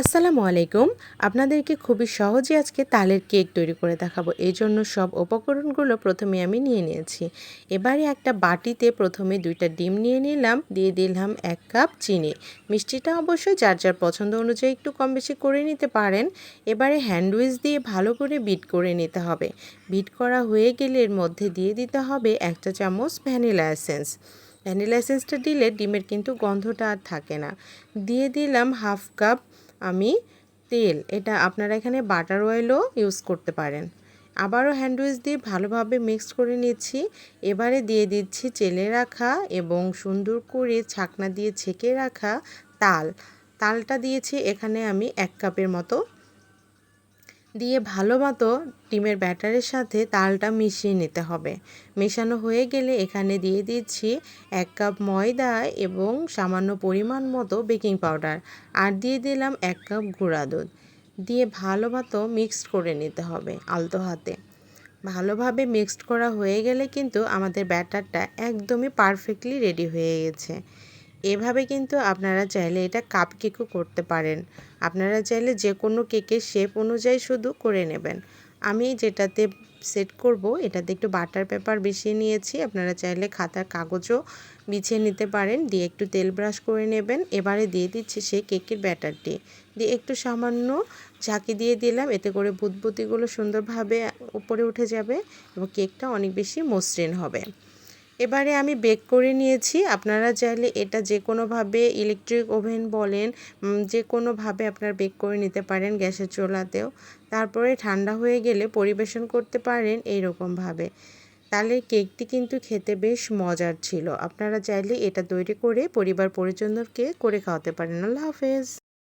আসসালামু আলাইকুম। আপনাদেরকে খুবই সহজে আজকে তালের কেক তৈরি করে দেখাবো। এই জন্য সব উপকরণগুলো প্রথমে আমি নিয়ে নিয়েছি। এবারে একটা বাটিতে প্রথমে দুইটা ডিম নিয়ে নিলাম। দিয়ে দিলাম এক কাপ চিনি। মিষ্টিটা অবশ্যই যার যার পছন্দ অনুযায়ী একটু কম বেশি করে নিতে পারেন। এবারে হ্যান্ডউইচ দিয়ে ভালো করে বিট করে নিতে হবে। বিট করা হয়ে গেলে এর মধ্যে দিয়ে দিতে হবে একটা চামচ ভ্যানিলা এসেন্স। ভ্যানিলা এসেন্সটা দিলে ডিমের কিন্তু গন্ধটা আর থাকে না। দিয়ে দিলাম হাফ কাপ আমি তেল। এটা আপনারা এখানে বাটার অয়েলও ইউজ করতে পারেন। আবারও হ্যান্ডউইচ দিয়ে ভালোভাবে মিক্স করে নিচ্ছি। এবারে দিয়ে দিচ্ছি চেলে রাখা এবং সুন্দর করে ছাকনা দিয়ে ছেঁকে রাখা তাল। তালটা দিয়েছি এখানে আমি এক কাপের মতো দিয়ে ভালো মতো ডিমের ব্যাটারের সাথে তালটা মিশিয়ে নিতে হবে। মেশানো হয়ে গেলে এখানে দিয়ে দিচ্ছি এক কাপ ময়দা এবং সামান্য পরিমাণ মতো বেকিং পাউডার আর দিয়ে দিলাম এক কাপ গুঁড়া দুধ। দিয়ে ভালো মতো মিক্সড করে নিতে হবে আলতো হাতে। ভালোভাবে মিক্সড করা হয়ে গেলে কিন্তু আমাদের ব্যাটারটা একদমই পারফেক্টলি রেডি হয়ে গেছে। এভাবে কিন্তু আপনারা চাইলে এটা কাপ কেকও করতে পারেন। আপনারা চাইলে যে কোনো কেকের শেপ অনুযায়ী শুধু করে নেবেন। আমি যেটাতে সেট করব, এটাতে একটু বাটার পেপার বিছিয়ে নিয়েছি। আপনারা চাইলে খাতার কাগজও বিছিয়ে নিতে পারেন। দিয়ে একটু তেল ব্রাশ করে নেবেন। এবারে দিয়ে দিচ্ছি সেই কেকের ব্যাটারটি দিয়ে একটু সামান্য ঝাঁকি দিয়ে দিলাম। এতে করে বুদবুতিগুলো সুন্দরভাবে উপরে উঠে যাবে এবং কেকটা অনেক বেশি মসৃণ হবে। এবারে আমি বেক করে নিয়েছি। আপনারা চাইলে এটা যে কোনোভাবে ইলেকট্রিক ওভেন বলেন যে কোনোভাবে আপনারা বেক করে নিতে পারেন গ্যাসের চোলাতেও। তারপরে ঠান্ডা হয়ে গেলে পরিবেশন করতে পারেন এইরকমভাবে। তাহলে কেকটি কিন্তু খেতে বেশ মজার ছিল। আপনারা চাইলে এটা তৈরি করে পরিবার পরিজনকে করে খাওয়াতে পারেন। আল্লাহ হাফেজ।